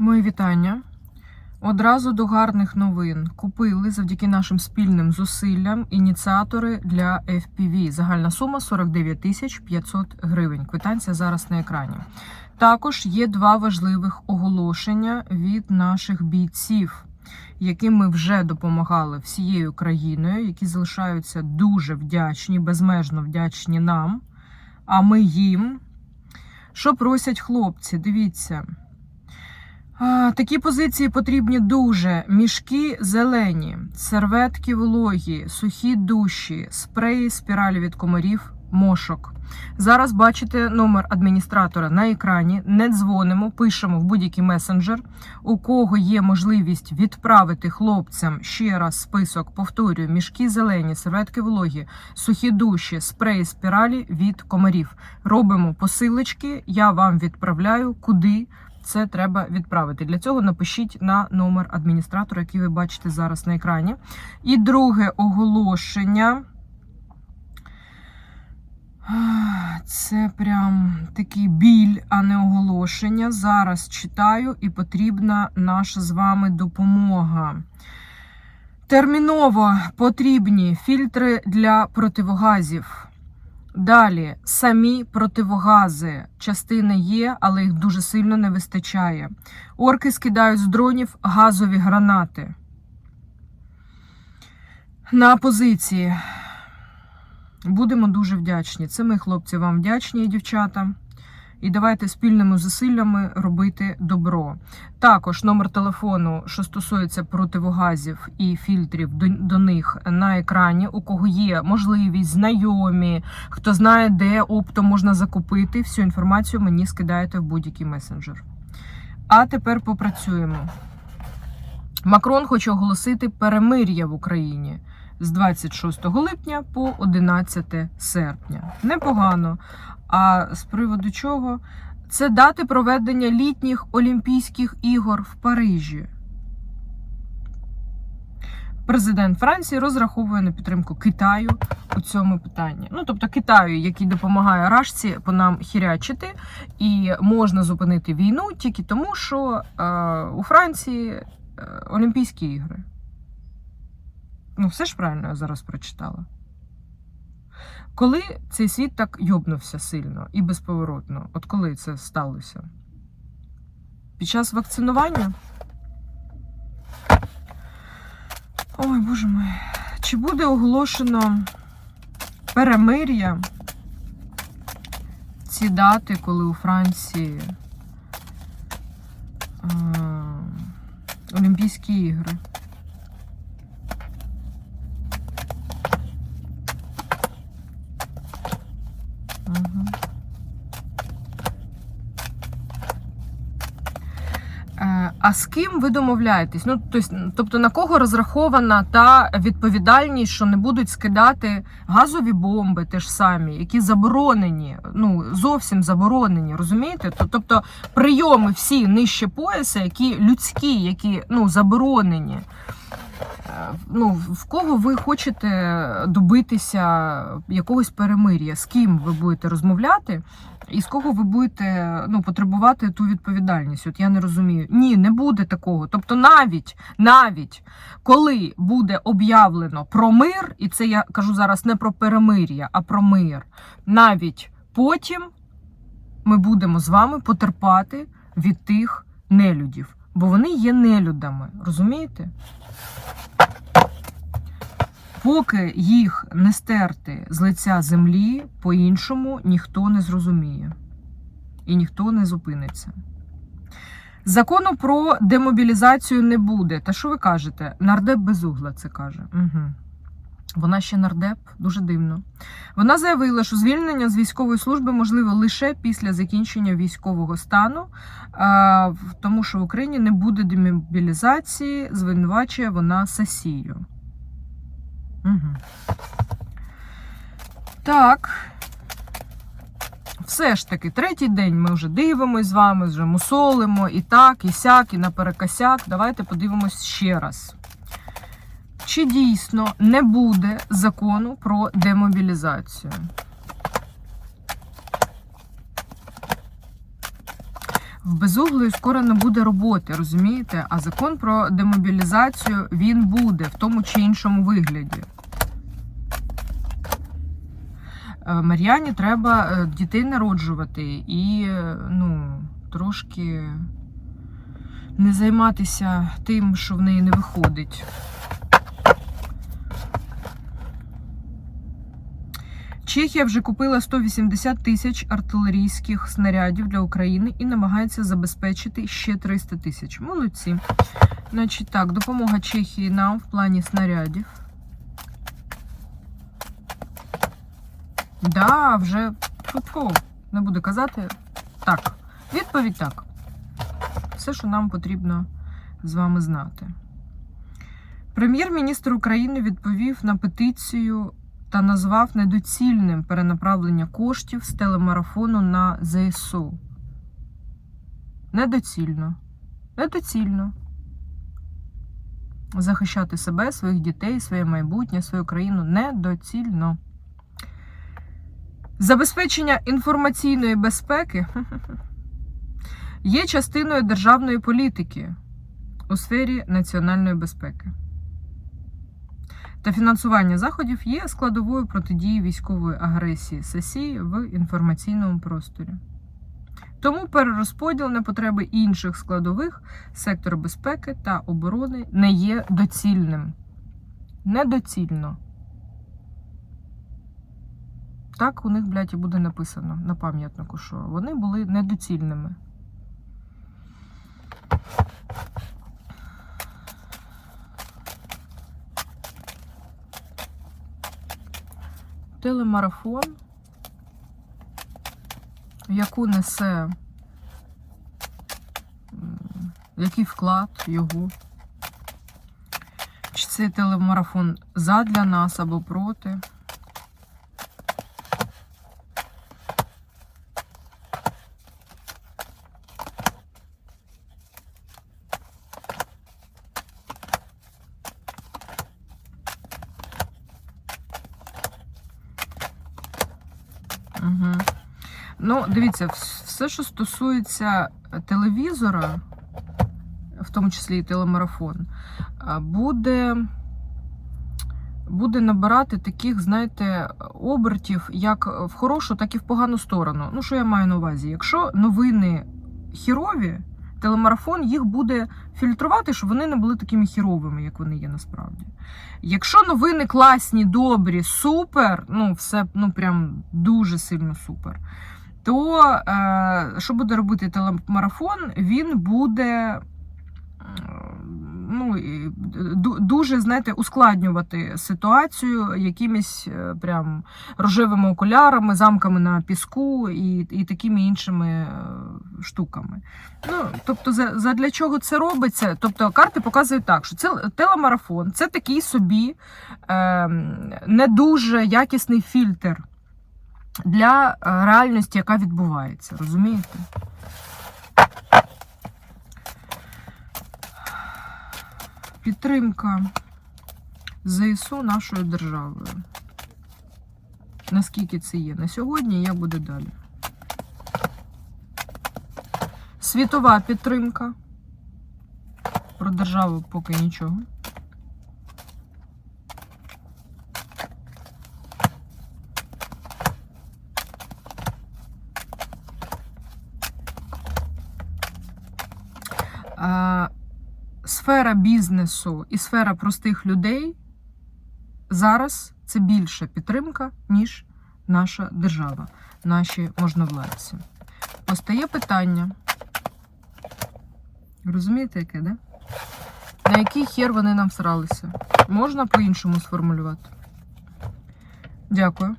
Мої вітання. Одразу до гарних новин купили завдяки нашим спільним зусиллям ініціатори для FPV. Загальна сума 49 тисяч 500 гривень. Квитанція зараз на екрані. Також є два важливих оголошення від наших бійців, яким ми вже допомагали всією країною, які залишаються дуже вдячні, безмежно вдячні нам. А ми їм. Що просять хлопці? Дивіться. Такі позиції потрібні дуже: мішки зелені, серветки вологі, сухі душі, спреї, спіралі від комарів, мошок. Зараз бачите номер адміністратора на екрані. Не дзвонимо, пишемо в будь-який месенджер. У кого є можливість відправити хлопцям ще раз список, повторюю, мішки зелені, серветки вологі, сухі душі, спреї, спіралі від комарів. Робимо посилочки. Я вам відправляю куди це треба відправити. Для цього напишіть на номер адміністратора, який ви бачите зараз на екрані. І друге оголошення. Це прям такий біль, а не оголошення. Зараз читаю і потрібна наша з вами допомога. Терміново потрібні фільтри для противогазів. Далі самі противогази. Частини є, але їх дуже сильно не вистачає. Орки скидають з дронів газові гранати. На позиції. Будемо дуже вдячні. Це ми, хлопці, вам вдячні, дівчата. І давайте спільними зусиллями робити добро. Також номер телефону, що стосується противогазів і фільтрів до, до них на екрані. У кого є можливість, знайомі, хто знає, де оптом можна закупити, всю інформацію мені скидаєте в будь-який месенджер. А тепер попрацюємо. Макрон хоче оголосити перемир'я в Україні з 26 липня по 11 серпня. Непогано. А з приводу чого? Це дати проведення літніх Олімпійських ігор в Парижі. Президент Франції розраховує на підтримку Китаю у цьому питанні. Ну, тобто Китаю, який допомагає Рашці по нам хірячити, і можна зупинити війну тільки тому, що е, у Франції Олімпійські ігри. Ну, все ж правильно я зараз прочитала. Коли цей світ так йобнувся сильно і безповоротно? От коли це сталося? Під час вакцинування? Ой, боже мой. Чи буде оголошено перемир'я ці дати, коли у Франції е, Олімпійські ігри? Мгм. Е, А з ким ви домовляєтесь? Ну, тобто, тобто на кого розрахована та відповідальність, що не будуть скидати газові бомби, те ж самі, які заборонені, ну зовсім заборонені, розумієте? Тобто прийоми всі нижче пояса, які людські, які ну заборонені. Ну, в кого ви хочете добитися якогось перемир'я? З ким ви будете розмовляти, і з кого ви будете ну, потребувати ту відповідальність? От я не розумію. Ні, не буде такого. Тобто, навіть навіть коли буде об'явлено про мир, і це я кажу зараз не про перемир'я, а про мир, навіть потім ми будемо з вами потерпати від тих нелюдів, бо вони є нелюдами, розумієте? Поки їх не стерти з лиця землі, по-іншому ніхто не зрозуміє і ніхто не зупиниться. Закону про демобілізацію не буде. Та що ви кажете? Нардеп безугла це каже. Угу. Вона ще нардеп, дуже дивно. Вона заявила, що звільнення з військової служби можливе лише після закінчення військового стану, тому що в Україні не буде демобілізації, звинувачує вона Сасію. Угу. Так. Все ж таки, третій день ми вже дивимося з вами, вже мусолимо і так, і сяк, і наперекосяк. Давайте подивимось ще раз. Чи дійсно не буде закону про демобілізацію? В безуглої скоро не буде роботи, розумієте? А закон про демобілізацію він буде в тому чи іншому вигляді. Е, Мар'яні треба е, дітей народжувати і е, ну, трошки не займатися тим, що в неї не виходить. Чехія вже купила 180 тисяч артилерійських снарядів для України і намагається забезпечити ще 300 тисяч. Молодці. Значить так, допомога Чехії нам в плані снарядів. Да, вже фу-фу, не буду казати. Так, відповідь так. Все, що нам потрібно з вами знати. Прем'єр-міністр України відповів на петицію та назвав недоцільним перенаправлення коштів з телемарафону на ЗСУ. Недоцільно. Недоцільно. Захищати себе, своїх дітей, своє майбутнє, свою країну недоцільно. Забезпечення інформаційної безпеки є частиною державної політики у сфері національної безпеки. Та фінансування заходів є складовою протидії військової агресії ССІ в інформаційному просторі. Тому перерозподіл на потреби інших складових сектору безпеки та оборони не є доцільним. Недоцільно. Так у них, блядь, і буде написано на пам'ятнику, що вони були недоцільними. Телемарафон, яку несе, який вклад його? Чи цей телемарафон задля нас або проти? Угу. Ну, дивіться, все, що стосується телевізора, в тому числі і телемарафон, буде, буде набирати таких, знаєте, обертів як в хорошу, так і в погану сторону. Ну, що я маю на увазі? Якщо новини хірові, телемарафон їх буде фільтрувати, щоб вони не були такими хіровими, як вони є насправді. Якщо новини класні, добрі, супер, ну все ну прям дуже сильно супер. То е, що буде робити телемарафон? Він буде е, ну, дуже, знаєте, ускладнювати ситуацію якимись е, прям рожевими окулярами, замками на піску і, і такими іншими штуками. Ну, тобто, за, за для чого це робиться? Тобто, карти показують так, що це телемарафон, це такий собі е, не дуже якісний фільтр для е, реальності, яка відбувається. Розумієте? Підтримка ЗСУ нашою державою. Наскільки це є на сьогодні, як буде далі? Світова підтримка. Про державу поки нічого. Сфера бізнесу і сфера простих людей зараз це більша підтримка, ніж наша держава, наші можновладці. Постає питання. Розумієте, яке, да? На який хер вони нам всралися? Можна по-іншому сформулювати? Дякую.